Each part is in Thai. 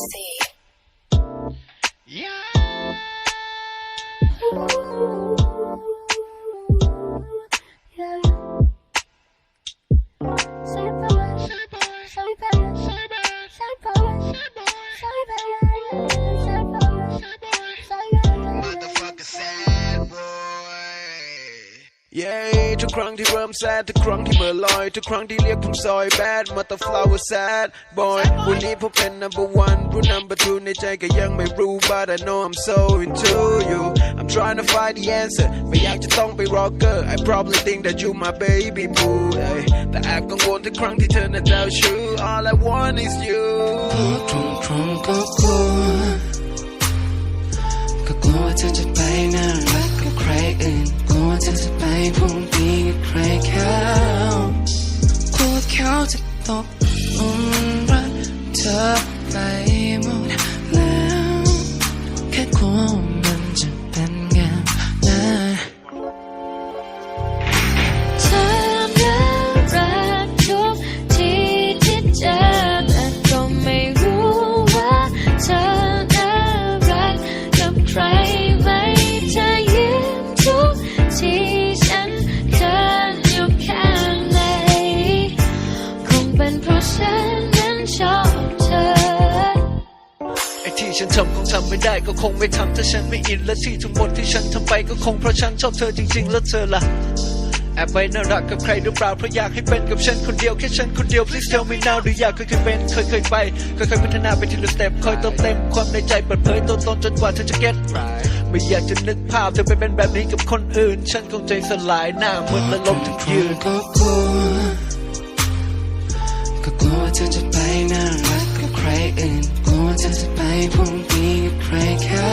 เย้ทุกครั้งที่เริ่มแซดทุกครั้งที่เมื่อลอย ทุกครั้งที่เรียกผมซอยแบดมาแต่ flower sad boy วันนี้ผมเป็น number one รู้ number two ในใจก็ยังไม่รู้ but I know I'm so into you I'm trying to find the answer ไม่อยากจะต้องไป rocker I probably think that you my baby boo เอ้ยแต่แอบกังวลทุกครั้งที่เธอน่ะเจ้าชู้ all I want is you ตรงตรงๆก็กลัวก็กลัวว่าเธอจะไปน่ารักกับใครอื่น ตกหลุมรักเธอไปหมดแล้วแค่ความ ฉันทำคงทำไม่ได้ก็คงไม่ทำถ้าฉันไม่อินและที่ทั้งหมดที่ฉันทำไปก็คงเพราะฉันชอบเธอจริง ๆ แล้วเธอล่ะแอบไปน่ารักกับใครหรือเปล่าเพราะอยากให้เป็นกับฉันคนเดียวแค่ฉันคนเดียว please tell me now หรืออยากเคยเคยเป็นเคยเคยไปค่อยพัฒนาไปทีละสเต็ปคอยเติมเต็มความในใจเปิดเผยตัวตนจนกว่าเธอจะ get right ไม่อยากจะนึกภาพเธอไปเป็นแบบนี้กับคนอื่น ฉันคงใจสลายหน้ามืดและลมทั้งยืน ผงมีใครเขา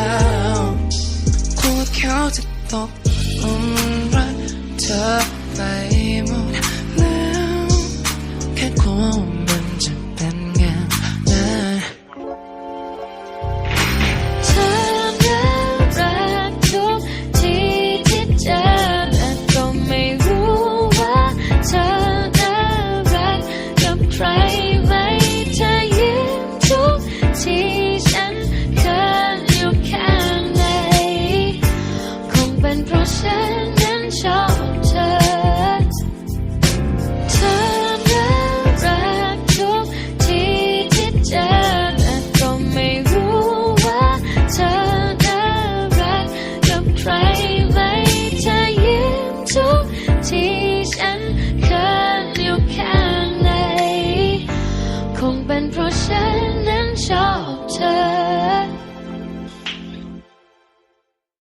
กลัวเขาจะตกอุ้มรักเธอ เป็นเพราะฉันนั้นชอบเธอ เธอน่ารักทุกทีที่เจอแต่ก็ไม่รู้ว่าเธอน่ารักกับใครไหมเธอยิ้มทุกทีฉันเขินอยู่ข้างใน คงเป็นเพราะฉันนั้นชอบเธอ